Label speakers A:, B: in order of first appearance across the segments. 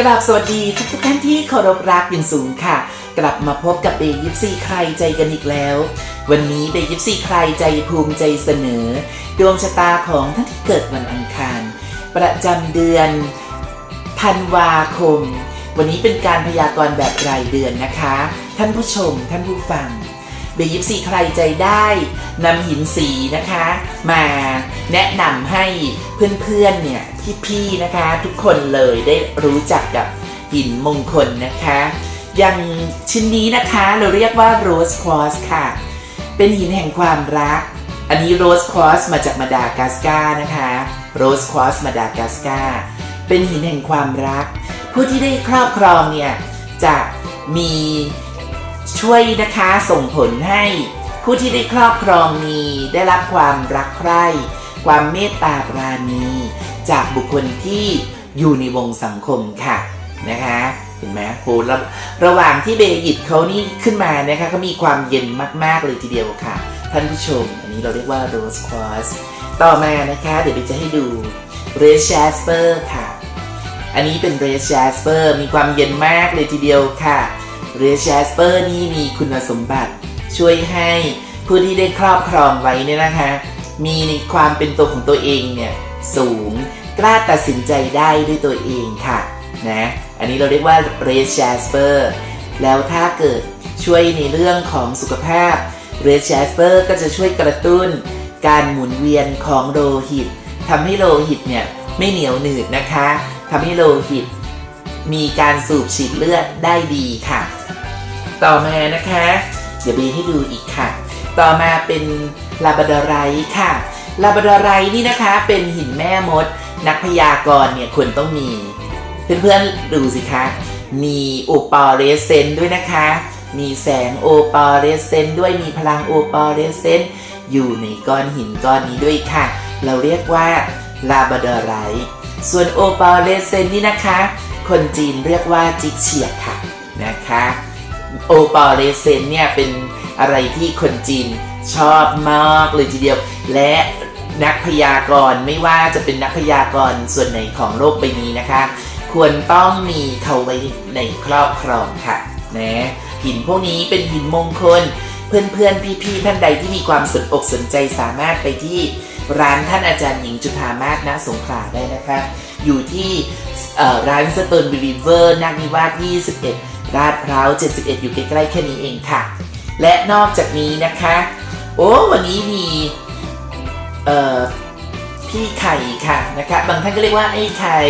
A: กราบสวัสดีทุกทุกท่านที่เคารพรักอย่างสูงค่ะ กลับมาพบกับเบย์ยิปซีใครใจกันอีกแล้ว วันนี้เบย์ยิปซีใครใจภูมิใจเสนอ ดวงชะตาของท่านที่เกิดวันอังคาร ประจำเดือนธันวาคม วันนี้เป็นการพยากรณ์แบบรายเดือนนะคะ ท่านผู้ชมท่านผู้ฟัง เบย์ยิปซีใครใจได้นำหินสีนะคะ มาแนะนำให้เพื่อนๆเนี่ยพี่ๆนะคะ ทุกคนเลยได้รู้จักกับหินมงคลนะคะ อย่างชิ้นนี้นะคะเราเรียกว่าโรสควอสค่ะ เป็นหินแห่งความรัก อันนี้โรสควอสมาจากมาดากัสการ์นะคะโรสควอสมาดากัสการ์เป็นหินแห่งความรัก ผู้ที่ได้ครอบครองเนี่ยจะมี ช่วยนะคะส่งผลให้ผู้ที่ได้ครอบครองมีได้รับความรักใคร่ ความเมตตาปราณี จากบุคคลที่อยู่ในวงสังคมค่ะนะคะเห็นไหมโหระระหว่างที่เบย์หยิบเขานี่ขึ้นมานะคะเขามีความเย็นมาก ๆ เลยทีเดียวค่ะ ท่านผู้ชม อันนี้เราเรียกว่าโรสควอสต่อมานะคะ เดี๋ยวเบย์จะให้ดูเรสแชสเปอร์ค่ะ อันนี้เป็นเรสแชสเปอร์มีความเย็นมากเลยทีเดียวค่ะ เรสแชสเปอร์นี่มีคุณสมบัติ ช่วยให้ผู้ที่ได้ครอบครองไว้เนี่ยนะคะ มีความเป็นตัวของตัวเองเนี่ยสูงกล้าตัดสินใจได้ด้วยตัวเองค่ะนะอันนี้เราเรียกว่า red jasper แล้วถ้าเกิดช่วยในเรื่องของสุขภาพ red jasper ก็จะช่วยกระตุ้น การหมุนเวียนของโลหิตทำให้โลหิตเนี่ยไม่เหนียวหนืดนะคะทำให้โลหิต มีการสูบฉีดเลือดได้ดีค่ะ ต่อมานะคะ เดี๋ยวบีให้ดูอีกค่ะ ต่อมาเป็นลาบดอไรค่ะลาบดอไรนี่นะคะเป็นหินแม่มด นักพยากรณ์เนี่ยควรต้องมี เพื่อนๆดูสิคะมีโอปอเรสเซนด้วยนะคะ มีแสงโอปอเรสเซนด้วยมีพลังโอปอเรสเซนอยู่ในก้อนหินก้อนนี้ด้วยค่ะ เราเรียกว่าลาบดอไรส่วนโอปอเรสเซนนี่นะคะ คนจีนเรียกว่าจิกเฉียดค่ะนะคะโอปอเรเซนเนี่ยเป็นอะไรที่คนจีนชอบมากเลยทีเดียว และนักพยากรณ์ไม่ว่าจะเป็นนักพยากรณ์ส่วนไหนของโลกใบนี้นะคะ ควรต้องมีเขาไว้ในครอบครองค่ะนะหินพวกนี้เป็นหินมงคล เพื่อนๆพี่ๆท่านใดที่มีความสนอกสนใจสามารถไปที่ ร้านท่านอาจารย์หญิงจุฑามาศณสงขลาได้นะคะ อยู่ที่ร้านสเต r ร์นบิลิเวอร์นักนิวาส21ลาดพร้าว 71 อยู่ใกล้ๆแค่นี้เองค่ะ และนอกจากนี้นะคะ โอ้วันนี้มีพี่ไข่ค่ะนะคะบางท่านก็เรียกว่าไอ้ไข่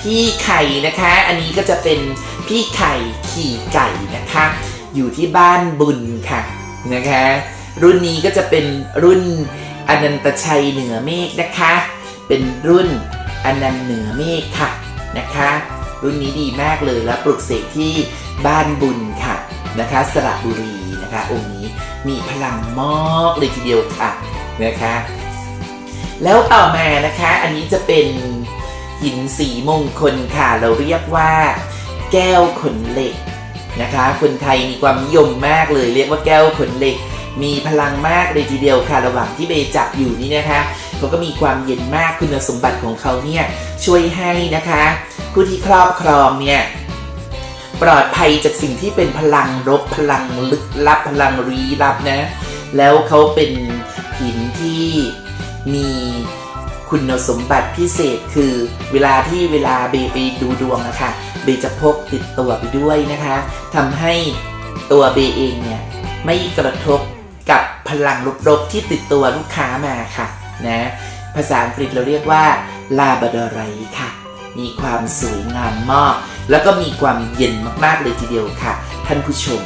A: พี่ไข่นะคะ อันนี้ก็จะเป็นพี่ไข่ขี่ไก่นะคะ อยู่ที่บ้านบุญค่ะนะคะ รุ่นนี้ก็จะเป็นรุ่น อนันตชัยเหนือเมฆนะคะ เป็นรุ่นอนันต์เหนือเมฆค่ะนะคะ รุ่นนี้ดีมากเลยแล้วปลุกเสกที่บ้านบุญค่ะนะคะสระบุรีนะคะองค์นี้มีพลังมากเลยทีเดียวค่ะนะคะ แล้วต่อมานะคะอันนี้จะเป็นหินสีมงคลค่ะ เราเรียกว่า แก้วขนเหล็กนะคะ คนไทยมีความนิยมมากเลย เรียกว่าแก้วขนเหล็ก มีพลังมากเลยทีเดียวค่ะ ระหว่างที่เบย์จับอยู่นี่นะคะเขาก็มีความเย็นมากคุณสมบัติของเขาเนี่ยช่วยให้นะคะผู้ที่ครอบครองเนี่ยปลอดภัยจากสิ่งที่เป็นพลังรบพลังลึกลับพลังรีลับนะ แล้วเขาเป็นหินที่มีคุณสมบัติพิเศษคือเวลาที่เวลาเบย์ไปดูดวงนะคะเบย์จะพกติดตัวไปด้วยนะคะทำให้ตัวเบย์เองเนี่ยไม่กระทบ พลังลบๆที่ติดตัวลูกค้ามาค่ะนะภาษาอังกฤษเราเรียกว่าลาบดอไรค่ะ มีความสวยงามมาก แล้วก็มีความเย็นมากๆเลยทีเดียวค่ะ ท่านผู้ชม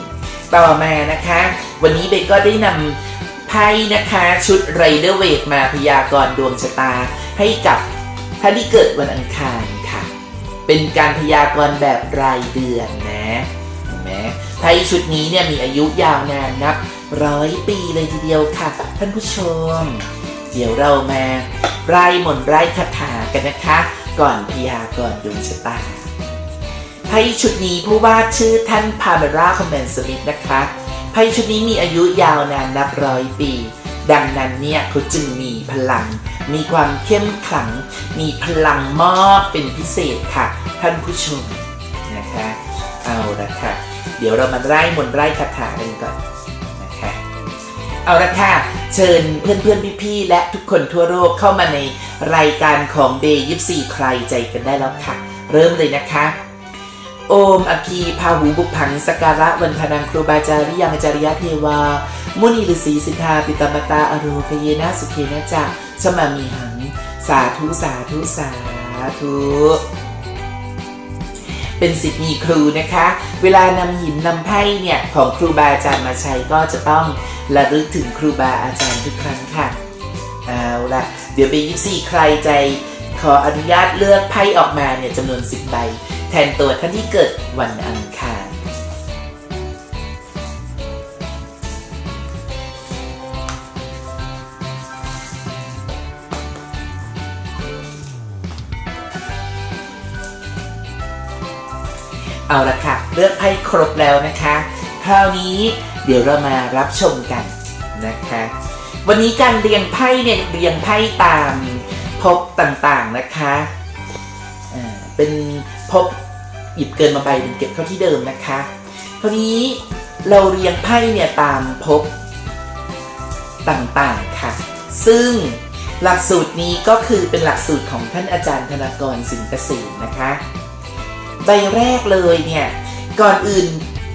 A: ต่อมานะคะ วันนี้เบก็ได้นำไพ่นะคะชุดไรเดอร์เวทมาพยากรณ์ดวงชะตา ให้กับท่านที่เกิดวันอังคารค่ะ เป็นการพยากรณ์แบบรายเดือนนะเห็นไหมไพ่ชุดนี้เนี่ยมีอายุยาวนานนับ ร้อยปีเลยทีเดียวค่ะ ท่านผู้ชม เดี๋ยวเรามาไล่มนไล่คาถากันนะคะ ก่อนพยากรณ์ดวงชะตาไพ่ชุดนี้ผู้วาดชื่อท่านพาเมราคอมเมนสมิธนะคะไพ่ชุดนี้มีอายุยาวนานนับร้อยปี ดังนั้นเนี่ยเขาจึงมีพลัง มีความเข้มขลัง มีพลังมากเป็นพิเศษค่ะ ท่านผู้ชมนะคะ เอาละค่ะ เดี๋ยวเรามาไล่มนไล่คาถากันก่อน เอาละค่ะ เชิญเพื่อนๆ พี่ๆ และทุกคนทั่วโลกเข้ามาในรายการของเบย์ยิปซีใครใจกันได้แล้วค่ะ เริ่มเลยนะคะ โอมอคีพาหูบุกผังสการะวันธนังครูบาจาริยังจาริยะเทวา มุนีฤษีสิทธาปิตมตาอโรคเยนะสุเคนะจะชมามีหัง สาธุสาธุสาธุ เป็นสิทธิ์มีครูนะคะ เวลานำหินนำไพ่เนี่ยของครูบาอาจารย์มาใช้ก็จะต้องระลึกถึงครูบาอาจารย์ทุกครั้งค่ะเอาละเดี๋ยวเบยิปซี่ใครใจ ขออนุญาตเลือกไพ่ออกมาเนี่ยจำนวน10ใบ แทนตัวท่านที่เกิดวันอังคาร เอาละค่ะ เลือกไพ่ครบแล้วนะคะ คราวนี้เดี๋ยวเรามารับชมกันนะคะ วันนี้การเรียงไพ่เนี่ยเรียงไพ่ตามภพต่างๆนะคะเป็นภพหยิบเกินมาใบหนึ่งเก็บเข้าที่เดิมนะคะคราวนี้เราเรียงไพ่เนี่ยตามภพต่างๆค่ะ ซึ่งหลักสูตรนี้ก็คือเป็นหลักสูตรของท่านอาจารย์ธนากรสินเกษมนะคะ ใบแรกเลยเนี่ย ก่อนอื่น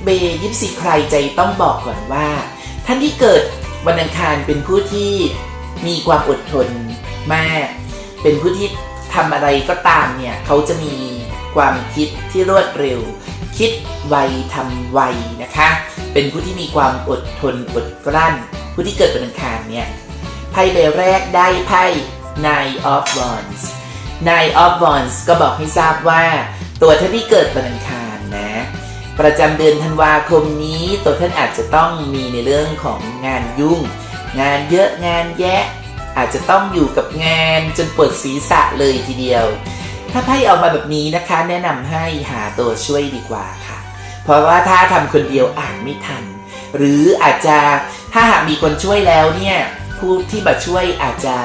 A: เบยิปซีใครใจต้องบอกก่อนว่า ท่านที่เกิดวันอังคารเป็นผู้ที่มีความอดทนมาก เป็นผู้ที่ทำอะไรก็ตามเนี่ย เขาจะมีความคิดที่รวดเร็ว คิดไวทำไวนะคะ เป็นผู้ที่มีความอดทนอดกลั้น ผู้ที่เกิดวันอังคารเนี่ยไพ่ใบแรกได้ไพ่ Nine of Wands Nine of Wands ก็บอกให้ทราบว่า ตัวท่านที่เกิดวันอังคารนะ ประจำเดือนธันวาคมนี้ ตัวท่านอาจจะต้องมีในเรื่องของงานยุ่ง งานเยอะงานแยะ อาจจะต้องอยู่กับงานจนปวดศีรษะเลยทีเดียว ถ้าไพ่ออกมาแบบนี้นะคะ แนะนำให้หาตัวช่วยดีกว่าค่ะ เพราะว่าถ้าทำคนเดียวอ่านไม่ทัน หรืออาจจะถ้าหากมีคนช่วยแล้วเนี่ยผู้ที่มาช่วยอาจจะ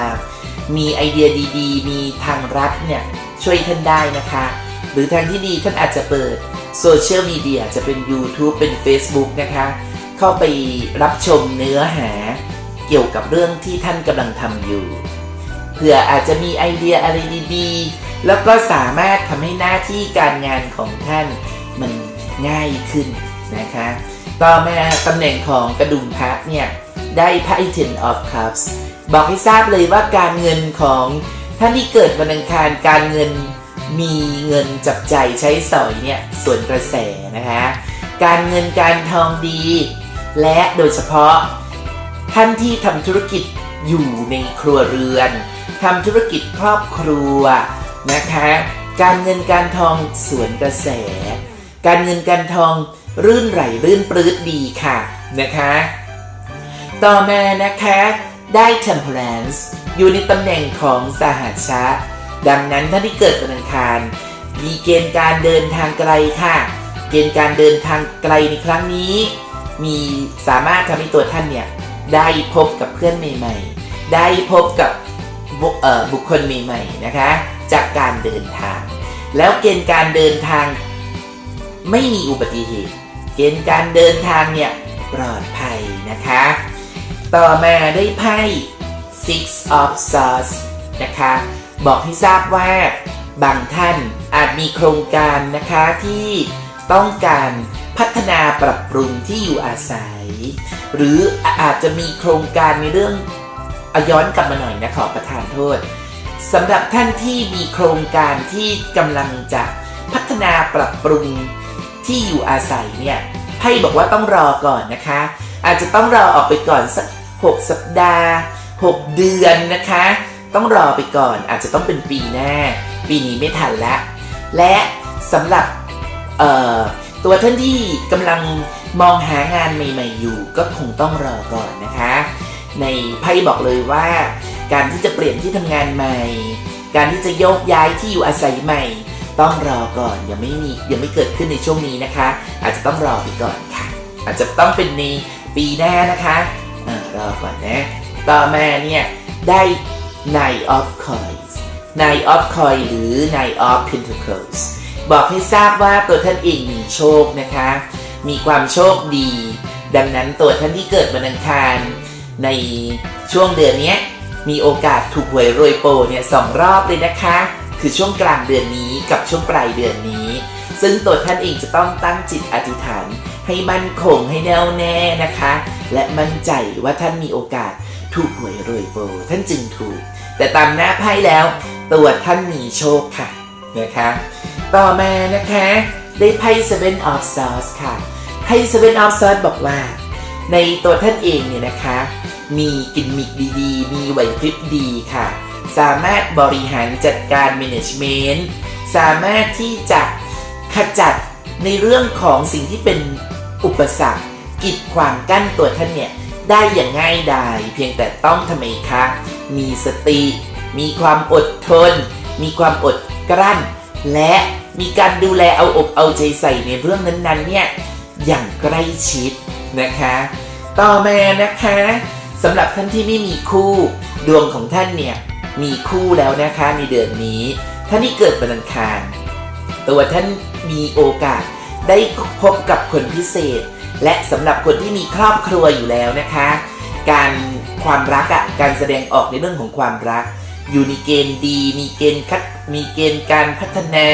A: มีไอเดียดีๆ มีทางรัฐเนี่ยช่วยท่านได้นะคะ หรือทางที่ดีท่านอาจจะเปิดโซเชียลมีเดียจะเป็น YouTube เป็น Facebook นะคะ เข้าไปรับชมเนื้อหาเกี่ยวกับเรื่องที่ท่านกำลังทำอยู่เผื่ออาจจะมีไอเดียอะไรดีๆ แล้วก็สามารถทำให้หน้าที่การงานของท่านมันง่ายขึ้นนะคะ ต่อมาตำแหน่งของกระดุมพระเนี่ย ได้ไพ่ Ten of Cups บอกให้ทราบเลยว่าการเงินของท่านที่เกิดวันอังคารการเงิน มีเงินจับใจใช้สอยเนี่ยส่วนกระแสนะคะการเงินการทองดี และโดยเฉพาะ ท่านที่ทำธุรกิจอยู่ในครัวเรือนทำธุรกิจครอบครัวนะคะ การเงินการทองสวนกระแส การเงินการทองรื่นไหลรื่นปลื้ดดีค่ะนะคะ ต่อมานะคะได้ temperance อยู่ในตำแหน่งของสหัชชะ ดังนั้นท่านที่เกิดวันอังคาร มีเกณฑ์การเดินทางไกลค่ะ เกณฑ์การเดินทางไกลในครั้งนี้ มีสามารถทำให้ตัวท่านเนี่ยได้พบกับเพื่อนใหม่ ๆ ได้พบกับบบุคคลใหม่ๆนะคะ จากการเดินทาง แล้วเกณฑ์การเดินทางไม่มีอุบัติเหตุ เกณฑ์การเดินทางเนี่ยปลอดภัยนะคะ ต่อมาได้ไพ่ Six of Swords นะคะ บอกให้ทราบว่า บางท่านอาจมีโครงการนะคะที่ต้องการพัฒนาปรับปรุงที่อยู่อาศัย หรืออาจจะมีโครงการในเรื่องอย้อนกลับมาหน่อยนะขอประทานโทษสำหรับท่านที่มีโครงการที่กำลังจะพัฒนาปรับปรุงที่อยู่อาศัยเนี่ยไพ่บอกว่าต้องรอก่อนนะคะ อาจจะต้องรอออกไปก่อนสัก 6 สัปดาห์ 6 เดือนนะคะ ต้องรอไปก่อนอาจจะต้องเป็นปีหน้า ปีนี้ไม่ทันละ และสำหรับตัวท่านที่กำลังมองหางานใหม่ ๆ อยู่ ก็คงต้องรอก่อนนะคะ ในไพ่บอกเลยว่า การที่จะเปลี่ยนที่ทำงานใหม่ การที่จะโยกย้ายที่อยู่อาศัยใหม่ ต้องรอก่อนยังไม่มียังไม่เกิดขึ้นในช่วงนี้นะคะ อาจจะต้องรอไปก่อนค่ะ อาจจะต้องเป็นในปีหน้านะคะอรอก่อนนะ ต่อมาเนี่ยได้ Nine of Coins Nine of Coins หรือ Nine of Pentacles บอกให้ทราบว่าตัวท่านเองมีโชคนะคะ มีความโชคดี ดังนั้นตัวท่านที่เกิดวันอังคารในช่วงเดือนนี้มีโอกาสถูกหวยรวยโปรเนี่ยสองรอบเลยนะคะ คือช่วงกลางเดือนนี้กับช่วงปลายเดือนนี้ ซึ่งตัวท่านเองจะต้องตั้งจิตอธิษฐานให้มั่นคงให้แน่วแน่นะคะ และมั่นใจว่าท่านมีโอกาส ถูกหวยรวยโปรท่านจึงถูก แต่ตามหน้าไพ่แล้ว ตัวท่านมีโชคค่ะนะคะ ต่อมานะคะ ได้ไพ่ Seven of Swords ค่ะไพ่ Seven of Swords บอกว่า ในตัวท่านเองเนี่ยนะคะ มีกิมมิคดีๆ มีไหวพริบดีค่ะ สามารถบริหารจัดการ management สามารถที่จะขจัดในเรื่องของสิ่งที่เป็นอุปสรรคกีดขวางกั้นตัวท่านเนี่ย ได้อย่างง่ายดายเพียงแต่ต้องทำไมคะ มีสติ มีความอดทน มีความอดกลั้น และมีการดูแลเอาอกเอาใจใส่ในเรื่องนั้นๆเนี่ยอย่างใกล้ชิดนะคะ ต่อมานะคะสำหรับท่านที่ไม่มีคู่ ดวงของท่านเนี่ยมีคู่แล้วนะคะในเดือนนี้ ท่านที่เกิดวันอังคารตัวท่านมีโอกาสได้พบกับคนพิเศษ และสำหรับคนที่มีครอบครัวอยู่แล้วนะคะ การความรักอะการแสดงออกในเรื่องของความรัก อยู่ในเกณฑ์ดี มีเกณฑ์คัดมีเกณฑ์การพัฒนา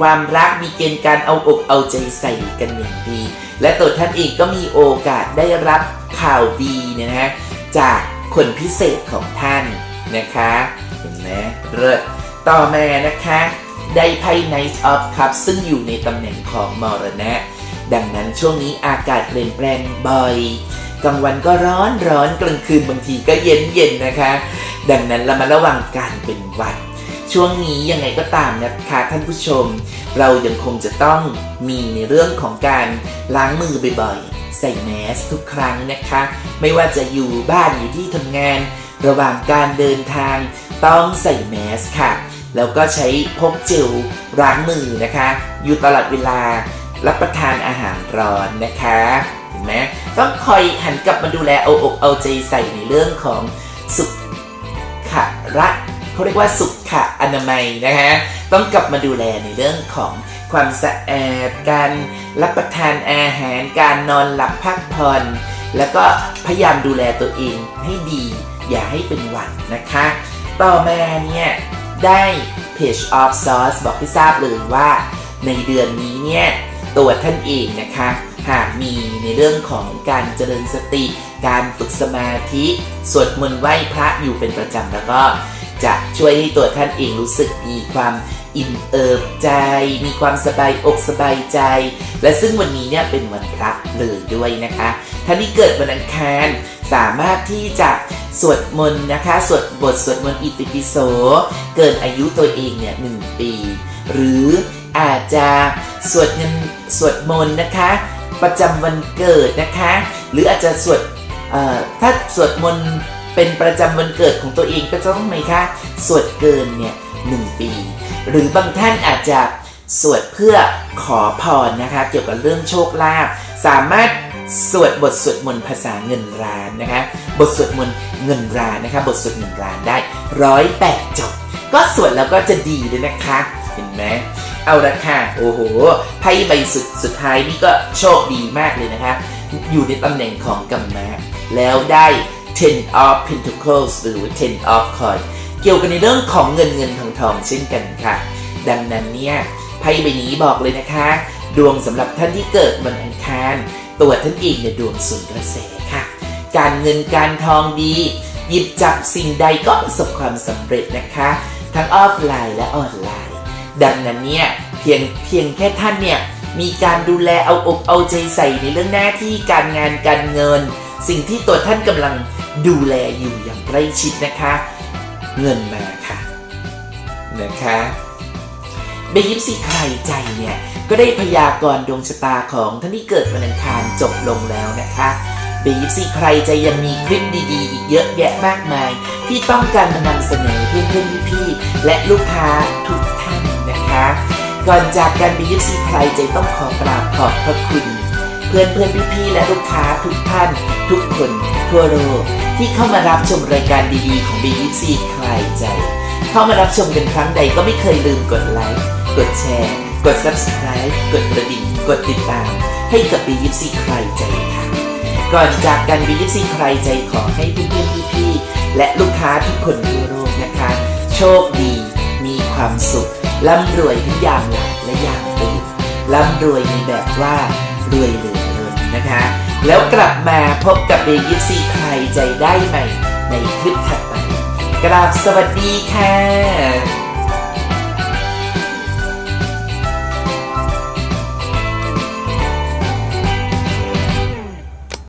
A: ความรักมีเกณฑ์การเอาอกเอาใจใส่กันอย่างดี และตัวท่านเองก็มีโอกาสได้รับข่าวดีเนี่ยนะฮะจากคนพิเศษของท่านนะคะเห็นไหมเลิศต่อมานะคะ ได้ไพ่ Knight of Cups ซึ่งอยู่ในตำแหน่งของมรณะ ดังนั้นช่วงนี้อากาศเปลี่ยนแปลงบ่อยกลางวันก็ร้อนร้อนกลางคืนบางทีก็เย็นเย็นนะคะ ดังนั้นเรามาระวังการเป็นหวัด ช่วงนี้ยังไงก็ตามนะคะท่านผู้ชม เรายังคงจะต้องมีในเรื่องของการล้างมือบ่อยๆ ใส่แมสทุกครั้งนะคะ ไม่ว่าจะอยู่บ้านอยู่ที่ทำงาน ระหว่างการเดินทางต้องใส่แมสค่ะ แล้วก็ใช้พกเจลล้างมือนะคะ อยู่ตลอดเวลา รับประทานอาหารร้อนนะคะเห็นไหมต้องคอยหันกลับมาดูแลเอาอกเอาใจใส่ในเรื่องของสุขระเขาเรียกว่าสุขอนามัยนะคะต้องกลับมาดูแลในเรื่องของความสะอาดการรับประทานอาหารการนอนหลับพักผ่อนแล้วก็พยายามดูแลตัวเองให้ดี อย่าให้เป็นหวัดนะคะ ต่อมาเนี่ยได้ Page of Sauce บอกให้ทราบเลยว่า ในเดือนนี้เนี่ย ตัวท่านเองนะคะ หากมีในเรื่องของการเจริญสติ การฝึกสมาธิสวดมนต์ไหว้พระอยู่เป็นประจำแล้วก็จะช่วยให้ตัวท่านเองรู้สึกมีความอิ่มเอิบใจ มีความสบายอกสบายใจ และซึ่งวันนี้เนี่ยเป็นวันพระเลยด้วยนะคะ ท่านที่เกิดวันอังคารสามารถที่จะสวดมนต์นะคะ สวดบทสวดมนต์อิติปิโส เกินอายุตัวเองเนี่ยหนึ่งปี หรืออาจจะ สวดเงินสวดมนต์นะคะ ประจำวันเกิดนะคะ หรืออาจจะสวดถ้าสวดมนต์เป็นประจำวันเกิดของตัวเองก็จะต้องไหมคะสวดเกินเนี่ยหนึ่งปี หรือบางท่านอาจจะสวดเพื่อขอพรนะคะ เกี่ยวกับเรื่องโชคลาภสามารถสวดบทสวดมนต์ภาษาเงินร้านนะคะ บทสวดมนต์เงินร้านนะคะ บทสวดเงินร้านได้ร้อยแปดจบก็สวดแล้วก็จะดีเลยนะคะ เห็นไหม เอาละค่ะโอ้โหไพ่ใบสุดสุดท้ายนี่ก็โชคดีมากเลยนะคะ อยู่ในตำแหน่งของกัมมะแล้วได้ ten of pentacles หรือ ten of coins เกี่ยวกันในเรื่องของเงินเงินทองทองเช่นกันค่ะ ดังนั้นเนี่ยไพ่ใบนี้บอกเลยนะคะ ดวงสำหรับท่านที่เกิดวันอังคาร ตัวท่านเองเนี่ยดวงสุนกระแสค่ะ การเงินการทองดี หยิบจับสิ่งใดก็ประสบความสำเร็จนะคะ ทั้งออฟไลน์และออนไลน์ ดังนั้นเนี่ยเพียงเพียงแค่ท่านเนี่ยมีการดูแลเอาอกเอาใจใส่ในเรื่องหน้าที่การงานการเงิน สิ่งที่ตัวท่านกำลังดูแลอยู่อย่างใกล้ชิดนะคะ เงินมาค่ะนะคะเบยิปซีใครใจเนี่ยก็ได้พยากรณ์ดวงชะตาของท่านที่เกิดวันอังคารจบลงแล้วนะคะเบยิปซีใครใจยังมีคลิปดีๆ อีกเยอะแยะมากมาย ที่ต้องการนำเสนอเพื่อนๆพี่ๆและลูกค้าทุก นะคะ ก่อนจากการบียิปซีใครใจต้องขอกราบขอบพระคุณ เพื่อนเพื่อนพี่ๆและลูกค้าทุกท่าน ทุกคนทั่วโลกที่เข้ามารับชมรายการดีๆ ของบียิปซีใครใจ เข้ามารับชมกันครั้งใดก็ไม่เคยลืมกดไลค์กดแชร์กด subscribe กดกระดิ่งกดติดตาม ให้กับ B24 ใครใจค่ะก่อนจากกัน B24 ใครใจขอให้เพื่อนๆพี่ๆและลูกค้าทุกคนทั่วโลกนะคะ โชคดี มีความสุข ร่ำรวยทั้งยางหลักและอย่างตื่นร่ำรวยในแบบว่ารวยเหลือล้นนะคะ แล้วกลับมาพบกับ B24 ใครใจได้ใหม่ในคลิปถัดไป กราบสวัสดีค่ะ